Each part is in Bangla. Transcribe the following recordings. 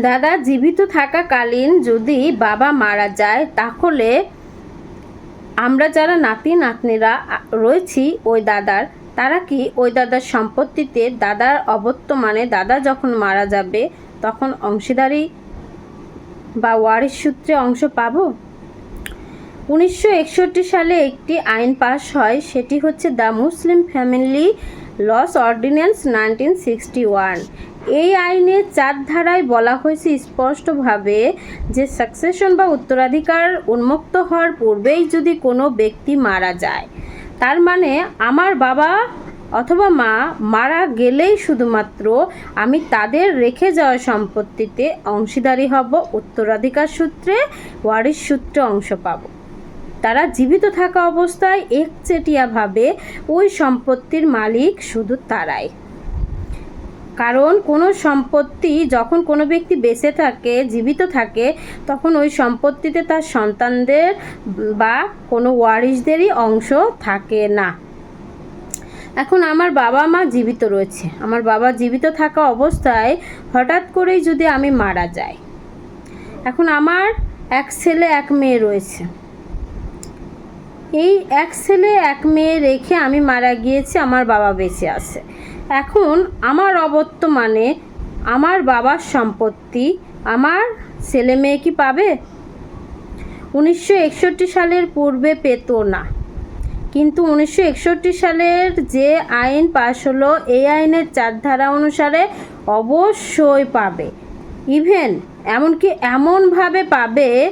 দাদা, জীবিত থাকাকালীন যদি বাবা মারা যায়, তাহলে আমরা যারা নাতি নাতনিরা রয়েছি ওই দাদার, তারা কি ওই দাদার সম্পত্তিতে দাদার অবর্তমানে দাদা যখন মারা যাবে, তখন অংশীদারি বা ওয়ারিশ সূত্রে অংশ পাবো? উনিশশো সালে একটি আইন পাশ হয়, সেটি হচ্ছে the Muslim family laws ordinance nineteen sixty one এই আইনের চার ধারায় বলা হয়েছে স্পষ্টভাবে যে সাকসেশন বা উত্তরাধিকার উন্মুক্ত হওয়ার পূর্বেই যদি কোনো ব্যক্তি মারা যায়, তার মানে আমার বাবা অথবা মা মারা গেলেই শুধুমাত্র আমি তাদের রেখে যাওয়া সম্পত্তিতে অংশীদারি হব, উত্তরাধিকার সূত্রে, ওয়ারিশ সূত্রে অংশ পাবো। তারা জীবিত থাকা অবস্থায় একচেটিয়াভাবে ওই সম্পত্তির মালিক শুধু তারাই। কারণ কোনো সম্পত্তি যখন কোনো ব্যক্তি বেঁচে থাকে, জীবিত থাকে, তখন ওই সম্পত্তিতে তার সন্তানদের বা কোনো ওয়ারিশদেরই অংশ থাকে না। এখন আমার বাবা মা জীবিত রয়েছে। আমার বাবা জীবিত থাকা অবস্থায় হঠাৎ করেই যদি আমি মারা যাই, এখন আমার এক ছেলে, এক মেয়ে রয়েছে। এই এক ছেলে, এক মেয়ে রেখে আমি মারা গিয়েছি, আমার বাবা বেঁচে আছে। এখন আমার অবর্তমানে আমার বাবার সম্পত্তি আমার ছেলে মেয়ে কি পাবে? উনিশশো একষট্টি সালের পূর্বে পেত না। কিন্তু উনিশশো একষট্টি সালের যে আইন পাশ হলো, এই আইনের চার ধারা অনুসারে অবশ্যই পাবে। ইভেন, এমনকি এমনভাবে পাবে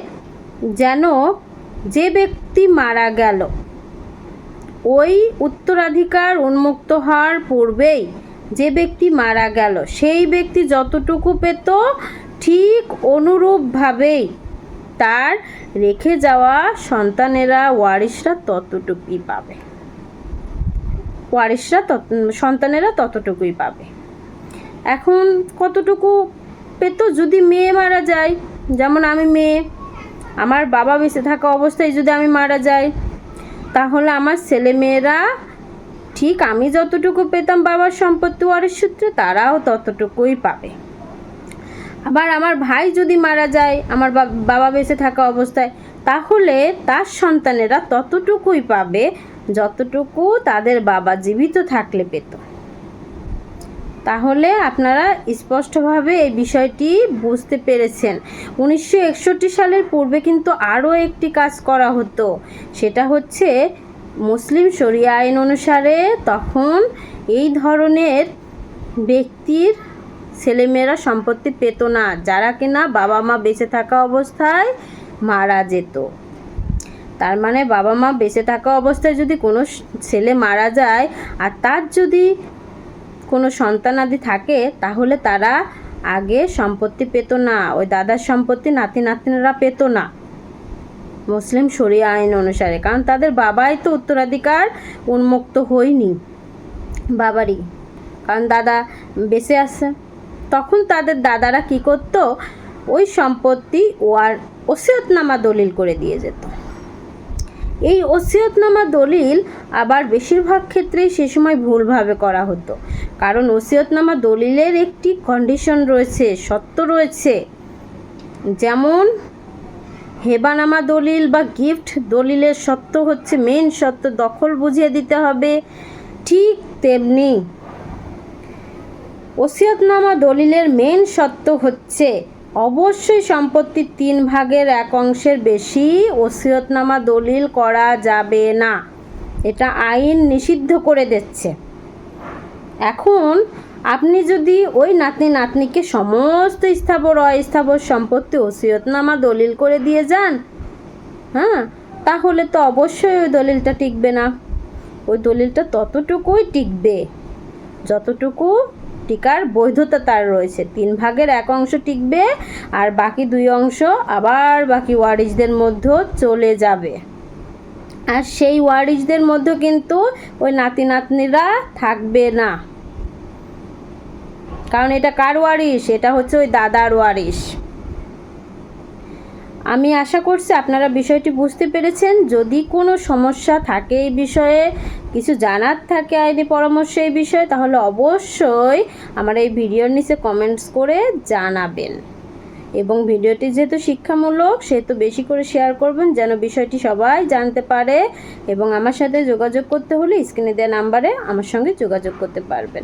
যেন যে ব্যক্তি মারা গেল, ওই উত্তরাধিকার উন্মুক্ত হওয়ার পূর্বেই যে ব্যক্তি মারা গেল, সেই ব্যক্তি যতটুকু পেত, ঠিক অনুরূপভাবেই তার রেখে যাওয়া সন্তানেরা ওয়ারিশরা ততটুকুই পাবে। ওয়ারিশরা তত, সন্তানেরা ততটুকুই পাবে। এখন কতটুকু পেত যদি মেয়ে মারা যায়? যেমন আমি মেয়ে আমার বাবা বেঁচে থাকা অবস্থায় যদি আমি মারা যাই, তাহলে আমার ছেলে মেয়েরা ঠিক আমি যতটুকু পেতাম বাবার সম্পত্তি ওয়ারিশ সূত্রে, তারাও ততটুকুই পাবে। আবার আমার ভাই যদি মারা যায়, আমার বাবা বেঁচে থাকা অবস্থায়, তাহলে তার সন্তানেরা ততটুকুই পাবে যতটুকু তাদের বাবা জীবিত থাকলে পেত। তাহলে আপনারা স্পষ্টভাবে এই বিষয়টি বুঝতে পেরেছেন। উনিশশো একষট্টি সালের পূর্বে কিন্তু আরও একটি কাজ করা হতো। সেটা হচ্ছে মুসলিম শরিয়া আইন অনুসারে তখন এই ধরনের ব্যক্তির ছেলেমেয়েরা সম্পত্তি পেত না, যারা কিনা বাবা মা বেঁচে থাকা অবস্থায় মারা যেত। তার মানে বাবা মা বেঁচে থাকা অবস্থায় যদি কোনো ছেলে মারা যায়, আর তার যদি কোনো সন্তানাদি থাকে, তাহলে তারা আগে সম্পত্তি পেত না। ওই দাদার সম্পত্তি নাতি নাতনিরা পেত না। মুসলিম শরিয়া আইন অনুসারে। কারণ তাদের বাবাই তো উত্তরাধিকার উন্মুক্ত হয়নি। বাবারই। কারণ দাদা বেঁচে আছে। তখন তাদের দাদারা কি করত? ওই সম্পত্তি ওয়ার ওসিয়তনামা দলিল করে দিয়ে যেত। এই ওসিয়তনামা দলিল আবার বেশিরভাগ ক্ষেত্রেই সে সময় ভুলভাবে করা হতো। কারণ ওসিয়তনামা দলিলের একটি কন্ডিশন রয়েছে, সত্য রয়েছে। যেমন, হেবানামা দলিল বা গিফট দলিলের সত্য হচ্ছে মেন সত্য, দখল বুঝিয়ে দিতে হবে, ঠিক তেমনি ওসিয়তনামা দলিলের মেন সত্য হচ্ছে, অবশ্যই সম্পত্তির তিন ভাগের এক অংশের বেশি ওসিয়তনামা দলিল করা যাবে না। এটা আইন নিষিদ্ধ করে দিচ্ছে। এখন আপনি যদি ওই নাতনি নাতনিকে সমস্ত স্থাবর, অস্থাবর সম্পত্তি ওসিয়তনামা দলিল করে দিয়ে যান হ্যাঁ? তাহলে তো অবশ্যই ওই দলিলটা টিকবে না। ওই দলিলটা ততটুকুই টিকবে, যতটুকু টিকার বৈধতা তার রয়েছে। তিন ভাগের এক অংশ টিকবে আর বাকি দুই অংশ আবার বাকি ওয়ারিশদের মধ্যে চলে যাবে। আর সেই ওয়ারিশদের মধ্যে কিন্তু ওই নাতি নাতনিরা থাকবে না। কারণ এটা কার ওয়ারিশ? এটা হচ্ছে ওই দাদার ওয়ারিশ। আমি আশা করছি আপনারা বিষয়টি বুঝতে পেরেছেন। যদি কোনো সমস্যা থাকে এই বিষয়ে, কিছু জানার থাকে আইনি পরামর্শ এই বিষয়ে, তাহলে অবশ্যই আমার এই ভিডিওর নিচে কমেন্টস করে জানাবেন। এবং ভিডিওটি যেহেতু শিক্ষামূলক, সেহেতু বেশি করে শেয়ার করবেন, যেন বিষয়টি সবাই জানতে পারে এবং আমার সাথে যোগাযোগ করতে হলে স্ক্রিনে দেওয়া নাম্বারে আমার সঙ্গে যোগাযোগ করতে পারবেন।